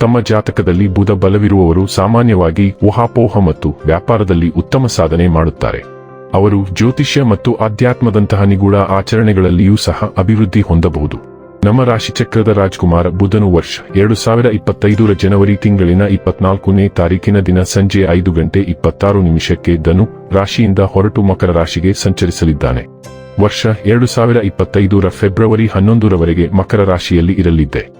ತಮ್ಮ ಜಾತಕದಲ್ಲಿ ಬುಧ ಬಲವಿರುವವರು ಸಾಮಾನ್ಯವಾಗಿ ಊಹಾಪೋಹ ಮತ್ತು ವ್ಯಾಪಾರದಲ್ಲಿ ಉತ್ತಮ ಸಾಧನೆ ಮಾಡುತ್ತಾರೆ. ಅವರು ಜ್ಯೋತಿಷ್ಯ ಮತ್ತು ಆಧ್ಯಾತ್ಮದಂತಹ ನಿಗೂಢ ಆಚರಣೆಗಳಲ್ಲಿಯೂ ಸಹ ಅಭಿವೃದ್ಧಿ ಹೊಂದಬಹುದು. ನಮ್ಮ ರಾಶಿಚಕ್ರದ ರಾಜ್ಕುಮಾರ ಬುಧನು ವರ್ಷ ಎರಡು ಸಾವಿರ ಇಪ್ಪತ್ತೈದರ ಜನವರಿ ತಿಂಗಳಿನ ಇಪ್ಪತ್ನಾಲ್ಕನೇ ತಾರೀಕಿನ ದಿನ ಸಂಜೆ ಐದು ಗಂಟೆ ಇಪ್ಪತ್ತಾರು ನಿಮಿಷಕ್ಕೆ ಧನು ರಾಶಿಯಿಂದ ಹೊರಟು ಮಕರ ರಾಶಿಗೆ ಸಂಚರಿಸಲಿದ್ದಾನೆ. ವರ್ಷ ಎರಡು ಸಾವಿರ ಇಪ್ಪತ್ತೈದರ ಫೆಬ್ರವರಿ ಹನ್ನೊಂದರವರೆಗೆ ಮಕರ ರಾಶಿಯಲ್ಲಿ ಇರಲಿದ್ದೆ.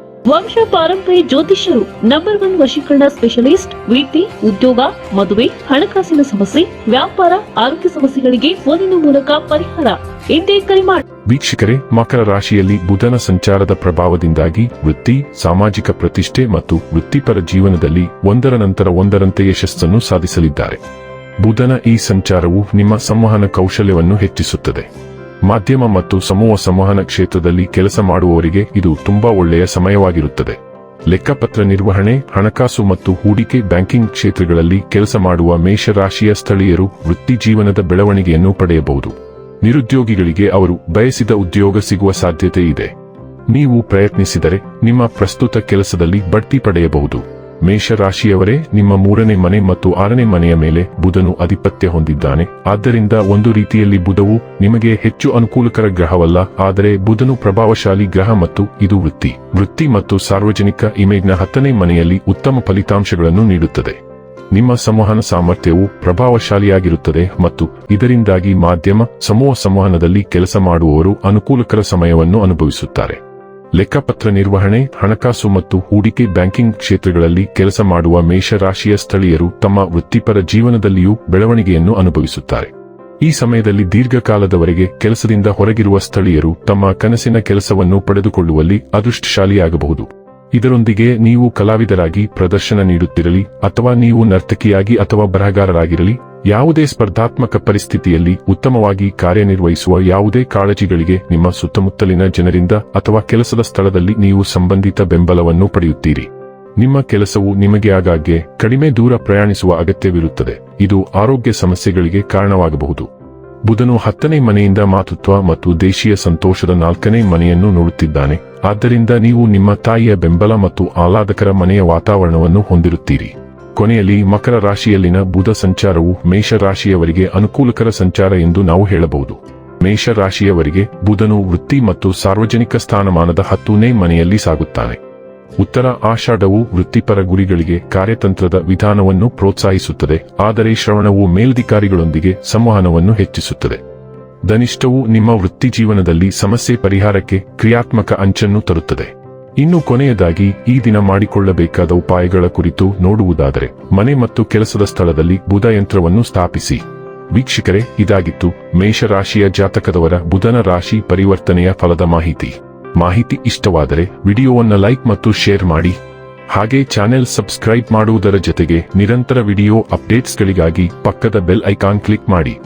ವಂಶ ಪಾರಂಪರ್ಯ ಜ್ಯೋತಿಷ್ಯರು ನಂಬರ್ ಒನ್ ವಶೀಕರಣ ಸ್ಪೆಷಲಿಸ್ಟ್ ವೃತ್ತಿ ಉದ್ಯೋಗ, ಮದುವೆ, ಹಣಕಾಸಿನ ಸಮಸ್ಯೆ, ವ್ಯಾಪಾರ, ಆರೋಗ್ಯ ಸಮಸ್ಯೆಗಳಿಗೆ ಫೋನಿನ ಮೂಲಕ ಪರಿಹಾರ. ಎಂದೇ ಕರೆ ಮಾಡಿ ವೀಕ್ಷಕರೇ, ಮಕರ ರಾಶಿಯಲ್ಲಿ ಬುಧನ ಸಂಚಾರದ ಪ್ರಭಾವದಿಂದಾಗಿ ವೃತ್ತಿ, ಸಾಮಾಜಿಕ ಪ್ರತಿಷ್ಠೆ ಮತ್ತು ವೃತ್ತಿಪರ ಜೀವನದಲ್ಲಿ ಒಂದರ ನಂತರ ಒಂದರಂತೆ ಯಶಸ್ಸನ್ನು ಸಾಧಿಸಲಿದ್ದಾರೆ. ಬುಧನ ಈ ಸಂಚಾರವು ನಿಮ್ಮ ಸಂವಹನ ಕೌಶಲ್ಯವನ್ನು ಹೆಚ್ಚಿಸುತ್ತದೆ. ಮಾಧ್ಯಮ ಮತ್ತು ಸಮೂಹ ಸಂವಹನ ಕ್ಷೇತ್ರದಲ್ಲಿ ಕೆಲಸ ಮಾಡುವವರಿಗೆ ಇದು ತುಂಬಾ ಒಳ್ಳೆಯ ಸಮಯವಾಗಿರುತ್ತದೆ. ಲೆಕ್ಕಪತ್ರ ನಿರ್ವಹಣೆ, ಹಣಕಾಸು ಮತ್ತು ಹೂಡಿಕೆ ಬ್ಯಾಂಕಿಂಗ್ ಕ್ಷೇತ್ರಗಳಲ್ಲಿ ಕೆಲಸ ಮಾಡುವ ಮೇಷರಾಶಿಯ ಸ್ಥಳೀಯರು ವೃತ್ತಿ ಜೀವನದ ಬೆಳವಣಿಗೆಯನ್ನು ಪಡೆಯಬಹುದು. ನಿರುದ್ಯೋಗಿಗಳಿಗೆ ಅವರು ಬಯಸಿದ ಉದ್ಯೋಗ ಸಿಗುವ ಸಾಧ್ಯತೆ ಇದೆ. ನೀವು ಪ್ರಯತ್ನಿಸಿದರೆ ನಿಮ್ಮ ಪ್ರಸ್ತುತ ಕೆಲಸದಲ್ಲಿ ಬಡ್ತಿ ಪಡೆಯಬಹುದು. ಮೇಷರಾಶಿಯವರೇ, ನಿಮ್ಮ ಮೂರನೇ ಮನೆ ಮತ್ತು ಆರನೇ ಮನೆಯ ಮೇಲೆ ಬುಧನು ಆಧಿಪತ್ಯ ಹೊಂದಿದ್ದಾನೆ. ಆದ್ದರಿಂದ ಒಂದು ರೀತಿಯಲ್ಲಿ ಬುಧವು ನಿಮಗೆ ಹೆಚ್ಚು ಅನುಕೂಲಕರ ಗ್ರಹವಲ್ಲ, ಆದರೆ ಬುಧನು ಪ್ರಭಾವಶಾಲಿ ಗ್ರಹ ಮತ್ತು ಇದು ವೃತ್ತಿ. ವೃತ್ತಿ ಮತ್ತು ಸಾರ್ವಜನಿಕ ಇಮೇಜ್ನ ಹತ್ತನೇ ಮನೆಯಲ್ಲಿ ಉತ್ತಮ ಫಲಿತಾಂಶಗಳನ್ನು ನೀಡುತ್ತದೆ. ನಿಮ್ಮ ಸಂವಹನ ಸಾಮರ್ಥ್ಯವು ಪ್ರಭಾವಶಾಲಿಯಾಗಿರುತ್ತದೆ ಮತ್ತು ಇದರಿಂದಾಗಿ ಮಾಧ್ಯಮ, ಸಮೂಹ ಸಂವಹನದಲ್ಲಿ ಕೆಲಸ ಮಾಡುವವರು ಅನುಕೂಲಕರ ಸಮಯವನ್ನು ಅನುಭವಿಸುತ್ತಾರೆ. ಲೆಕ್ಕಪತ್ರ ನಿರ್ವಹಣೆ, ಹಣಕಾಸು ಮತ್ತು ಹೂಡಿಕೆ ಬ್ಯಾಂಕಿಂಗ್ ಕ್ಷೇತ್ರಗಳಲ್ಲಿ ಕೆಲಸ ಮಾಡುವ ಮೇಷರಾಶಿಯ ಸ್ಥಳೀಯರು ತಮ್ಮ ವೃತ್ತಿಪರ ಜೀವನದಲ್ಲಿಯೂ ಬೆಳವಣಿಗೆಯನ್ನು ಅನುಭವಿಸುತ್ತಾರೆ. ಈ ಸಮಯದಲ್ಲಿ ದೀರ್ಘಕಾಲದವರೆಗೆ ಕೆಲಸದಿಂದ ಹೊರಗಿರುವ ಸ್ಥಳೀಯರು ತಮ್ಮ ಕನಸಿನ ಕೆಲಸವನ್ನು ಪಡೆದುಕೊಳ್ಳುವಲ್ಲಿ ಅದೃಷ್ಟಶಾಲಿಯಾಗಬಹುದು. ಇದರೊಂದಿಗೆ ನೀವು ಕಲಾವಿದರಾಗಿ ಪ್ರದರ್ಶನ ನೀಡುತ್ತಿರಲಿ ಅಥವಾ ನೀವು ನರ್ತಕಿಯಾಗಿ ಅಥವಾ ಬರಹಗಾರರಾಗಿರಲಿ ಯಾವುದೇ ಸ್ಪರ್ಧಾತ್ಮಕ ಪರಿಸ್ಥಿತಿಯಲ್ಲಿ ಉತ್ತಮವಾಗಿ ಕಾರ್ಯನಿರ್ವಹಿಸುವ ಯಾವುದೇ ಕಾಳಜಿಗಳಿಗೆ ನಿಮ್ಮ ಸುತ್ತಮುತ್ತಲಿನ ಜನರಿಂದ ಅಥವಾ ಕೆಲಸದ ಸ್ಥಳದಲ್ಲಿ ನೀವು ಸಂಬಂಧಿತ ಬೆಂಬಲವನ್ನು ಪಡೆಯುತ್ತೀರಿ. ನಿಮ್ಮ ಕೆಲಸವು ನಿಮಗೆ ಆಗಾಗ್ಗೆ ಕಡಿಮೆ ದೂರ ಪ್ರಯಾಣಿಸುವ ಅಗತ್ಯವಿರುತ್ತದೆ. ಇದು ಆರೋಗ್ಯ ಸಮಸ್ಯೆಗಳಿಗೆ ಕಾರಣವಾಗಬಹುದು. ಬುಧನು ಹತ್ತನೇ ಮನೆಯಿಂದ ಮಾತೃತ್ವ ಮತ್ತು ದೇಶೀಯ ಸಂತೋಷದ ನಾಲ್ಕನೇ ಮನೆಯನ್ನು ನೋಡುತ್ತಿದ್ದಾನೆ. ಆದ್ದರಿಂದ ನೀವು ನಿಮ್ಮ ತಾಯಿಯ ಬೆಂಬಲ ಮತ್ತು ಆಹ್ಲಾದಕರ ಮನೆಯ ವಾತಾವರಣವನ್ನು ಹೊಂದಿರುತ್ತೀರಿ. ಕೊನೆಯಲ್ಲಿ ಮಕರ ರಾಶಿಯಲ್ಲಿನ ಬುಧ ಸಂಚಾರವು ಮೇಷರಾಶಿಯವರಿಗೆ ಅನುಕೂಲಕರ ಸಂಚಾರ ಎಂದು ನಾವು ಹೇಳಬಹುದು. ಮೇಷರಾಶಿಯವರಿಗೆ ಬುಧನು ವೃತ್ತಿ ಮತ್ತು ಸಾರ್ವಜನಿಕ ಸ್ಥಾನಮಾನದ ಹತ್ತೂನೇ ಮನೆಯಲ್ಲಿ ಸಾಗುತ್ತಾನೆ. ಉತ್ತರ ಆಷಾಢವು ವೃತ್ತಿಪರ ಗುರಿಗಳಿಗೆ ಕಾರ್ಯತಂತ್ರದ ವಿಧಾನವನ್ನು ಪ್ರೋತ್ಸಾಹಿಸುತ್ತದೆ, ಆದರೆ ಶ್ರವಣವು ಮೇಲಧಿಕಾರಿಗಳೊಂದಿಗೆ ಸಂವಹನವನ್ನು ಹೆಚ್ಚಿಸುತ್ತದೆ. ಧನಿಷ್ಠವು ನಿಮ್ಮ ವೃತ್ತಿ ಜೀವನದಲ್ಲಿ ಸಮಸ್ಯೆ ಪರಿಹಾರಕ್ಕೆ ಕ್ರಿಯಾತ್ಮಕ ಅಂಚನ್ನು ತರುತ್ತದೆ. ಇನ್ನು ಕೊನೆಯದಾಗಿ ಈ ದಿನ ಮಾಡಿಕೊಳ್ಳಬೇಕಾದ ಉಪಾಯಗಳ ಕುರಿತು ನೋಡುವುದಾದರೆ, ಮನೆ ಮತ್ತು ಕೆಲಸದ ಸ್ಥಳದಲ್ಲಿ ಬುಧ ಯಂತ್ರವನ್ನು ಸ್ಥಾಪಿಸಿ. ವೀಕ್ಷಕರೇ, ಇದಾಗಿತ್ತು ಮೇಷರಾಶಿಯ ಜಾತಕದವರ ಬುಧನ ರಾಶಿ ಪರಿವರ್ತನೆಯ ಫಲದ ಮಾಹಿತಿ. ಮಾಹಿತಿ ಇಷ್ಟವಾದರೆ ವಿಡಿಯೋವನ್ನು ಲೈಕ್ ಮತ್ತು ಶೇರ್ ಮಾಡಿ. ಹಾಗೆ ಚಾನೆಲ್ ಸಬ್ಸ್ಕ್ರೈಬ್ ಮಾಡುವುದರ ಜೊತೆಗೆ ನಿರಂತರ ವಿಡಿಯೋ ಅಪ್ಡೇಟ್ಸ್ಗಳಿಗಾಗಿ ಪಕ್ಕದ ಬೆಲ್ ಐಕಾನ್ ಕ್ಲಿಕ್ ಮಾಡಿ.